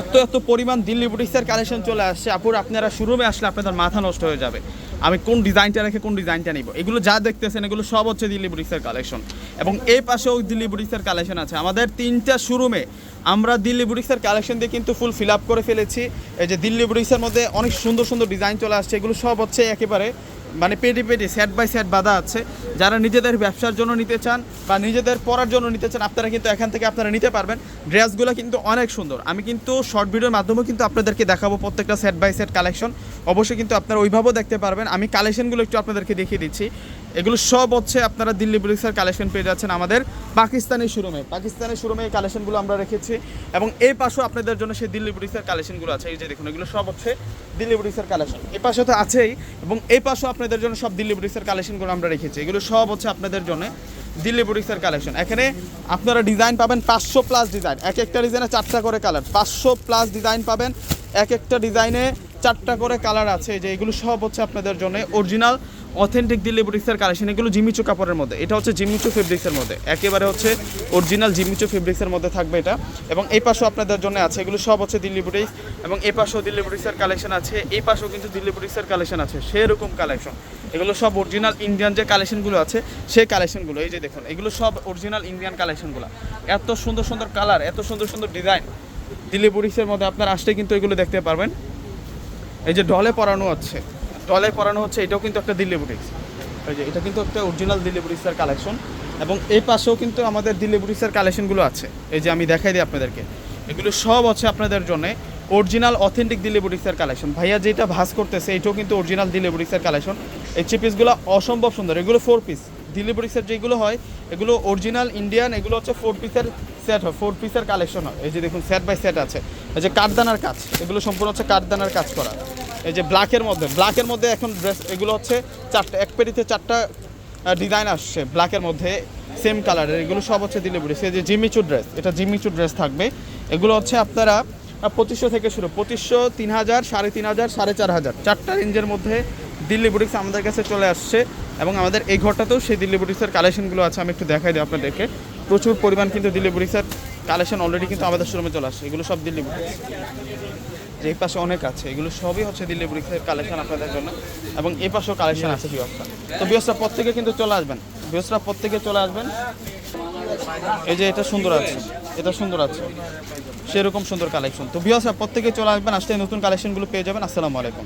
এত এত পরিমাণ দিল্লি বুটিক্সের কালেকশন চলে আসছে। আপুর, আপনারা শুরুমে আসলে আপনাদের মাথা নষ্ট হয়ে যাবে। আমি কোন ডিজাইনটা রেখে কোন ডিজাইনটা নিব? এগুলো যা দেখতেছেন, এগুলো সব হচ্ছে দিল্লি বুটিক্সের কালেকশন এবং এই পাশেও দিল্লি বুটিক্সের কালেকশন আছে। আমাদের তিনটা শোরুমে আমরা দিল্লি বুটিক্সের কালেকশন দিয়ে কিন্তু ফুল ফিল আপ করে ফেলেছি। এই যে দিল্লি বুটিক্সের মধ্যে অনেক সুন্দর সুন্দর ডিজাইন চলে আসছে। এগুলো সব হচ্ছে একেবারে মানে পেটি পেটি সেট বাই সেট বাঁধা আছে। যারা নিজেদের ব্যবসার জন্য নিতে চান বা নিজেদের পড়ার জন্য নিতে চান, আপনারা কিন্তু এখান থেকে আপনারা নিতে পারবেন। ড্রেসগুলো কিন্তু অনেক সুন্দর। আমি কিন্তু শর্ট ভিডিওর মাধ্যমে কিন্তু আপনাদেরকে দেখাবো প্রত্যেকটা সেট বাই সেট কালেকশন অবশ্যই কিন্তু আপনারা ওইভাবেও দেখতে পারবেন। আমি কালেকশনগুলো একটু আপনাদেরকে দেখিয়ে দিচ্ছি। এগুলো সব হচ্ছে আপনারা দিল্লি ব্রিক্সের কালেকশন পেয়ে যাচ্ছেন আমাদের পাকিস্তানি শোরুমে পাকিস্তানের শোরুমে এই কালেকশনগুলো আমরা রেখেছি। এবং এই পাশেও আপনাদের জন্য সেই দিল্লি ব্রিক্সের কালেকশনগুলো আছে। এই যে দেখুন, এগুলো সব হচ্ছে দিল্লি ব্রিক্সের কালেকশন এই পাশে তো আছেই এবং এই পাশেও আপনাদের জন্য সব দিল্লি ব্রিক্সের কালেকশনগুলো আমরা রেখেছি। এগুলো সব হচ্ছে আপনাদের জন্য দিল্লি বুটিক্সের কালেকশন এখানে আপনারা ডিজাইন পাবেন পাঁচশো প্লাস ডিজাইন এক একটা ডিজাইনে চারটা করে কালার পাঁচশো প্লাস ডিজাইন পাবেন। এক একটা ডিজাইনে চারটা করে কালার আছে। যে এগুলো সব হচ্ছে আপনাদের জন্য অরিজিনাল অথেন্টিক দিল্লি বুটিক্সের কালেকশন এগুলো জিমিচু কাপড়ের মধ্যে। এটা হচ্ছে জিমিচু ফেব্রিক্সের মধ্যে। একেবারে হচ্ছে অরিজিনাল জিমিচু ফেব্রিক্সের মধ্যে থাকবে এটা। এবং এই পাশেও আপনাদের জন্য আছে, এগুলো সব হচ্ছে দিল্লি বুটিক্স এবং এই পাশেও দিল্লি কালেকশন আছে, এই পাশেও কিন্তু দিল্লি বুটিক্সের কালেকশন আছে, সেরকম কালেকশন এগুলো সব অরিজিনাল ইন্ডিয়ান যে কালেকশনগুলো আছে, সেই কালেকশনগুলো এই যে দেখুন, এগুলো সব অরিজিনাল ইন্ডিয়ান কালেকশনগুলো এত সুন্দর সুন্দর কালার এত সুন্দর সুন্দর ডিজাইন দিল্লি মধ্যে আপনার আসলে কিন্তু এগুলো দেখতে পারবেন। এই যে ঢলে পরানো হচ্ছে ডলে পরানো হচ্ছে, এটাও কিন্তু একটা দিল্লি বুটিক্স। এই যে, এটা কিন্তু একটা অরিজিনাল দিল্লি বুটিক্সের কালেকশন এবং এই পাশেও কিন্তু আমাদের দিল্লি বুটিক্সের কালেকশনগুলো আছে। এই যে, আমি দেখাই দিই আপনাদেরকে। এগুলো সব হচ্ছে আপনাদের জন্যে অরিজিনাল অথেন্টিক দিল্লি বুটিক্সের কালেকশন ভাইয়া যেটা ভাস করতেছে, এটাও কিন্তু অরিজিনাল দিল্লি বুটিক্সের কালেকশন এই থ্রি পিসগুলো অসম্ভব সুন্দর। এগুলো ফোর পিস দিল্লি বুটিক্সের যেগুলো হয়, এগুলো অরিজিনাল ইন্ডিয়ান এগুলো হচ্ছে ফোর পিসের সেট হয় ফোর পিসের কালেকশন হয়। এই যে, দেখুন সেট বাই সেট আছে। এই যে, কাঠদানার কাজ। এগুলো সম্পূর্ণ হচ্ছে কাঠদানার কাজ করা। এই যে ব্ল্যাকের মধ্যে ব্ল্যাকের মধ্যে এখন ড্রেস এগুলো হচ্ছে চারটা, এক পেটিতে চারটা ডিজাইন আসছে ব্ল্যাকের মধ্যে সেম কালারের এগুলো সব হচ্ছে বুটিক্স এই যে জিমিচু ড্রেস এটা জিমিচু ড্রেস থাকবে। এগুলো হচ্ছে আপনারা পঁচিশশো থেকে শুরু, পঁচিশশো, তিন হাজার, সাড়ে তিন হাজার, সাড়ে চার হাজার, চারটা রেঞ্জের মধ্যে দিল্লি বুটিক্স আমাদের কাছে চলে আসছে এবং আমাদের এই ঘরটাতেও সেই দিল্লি বুটিক্সের কালেকশনগুলো আছে, আমি একটু দেখাই দিই আপনাদেরকে। প্রচুর পরিমাণ কিন্তু দিল্লি বুটিক্সের কালেকশন অলরেডি কিন্তু আমাদের শোরুমে চলে আসছে, এগুলো সব দিল্লি বুটিক্স যে এই পাশে অনেক আছে, এগুলো সবই হচ্ছে দিল্লি বুটিক্সের কালেকশন আপনাদের জন্য। এবং এই পাশেও কালেকশন আছে বিয়সটা তো বিয়সটা প্রত্যেকে কিন্তু চলে আসবেন। বিয়সটা প্রত্যেকে চলে আসবেন। এই যে এটা সুন্দর আছে, এটা সুন্দর আছে। সেরকম সুন্দর কালেকশন তো বিয়সরা প্রত্যেকে চলে আসবেন, আসলে নতুন কালেকশনগুলো পেয়ে যাবেন। আসসালামু আলাইকুম।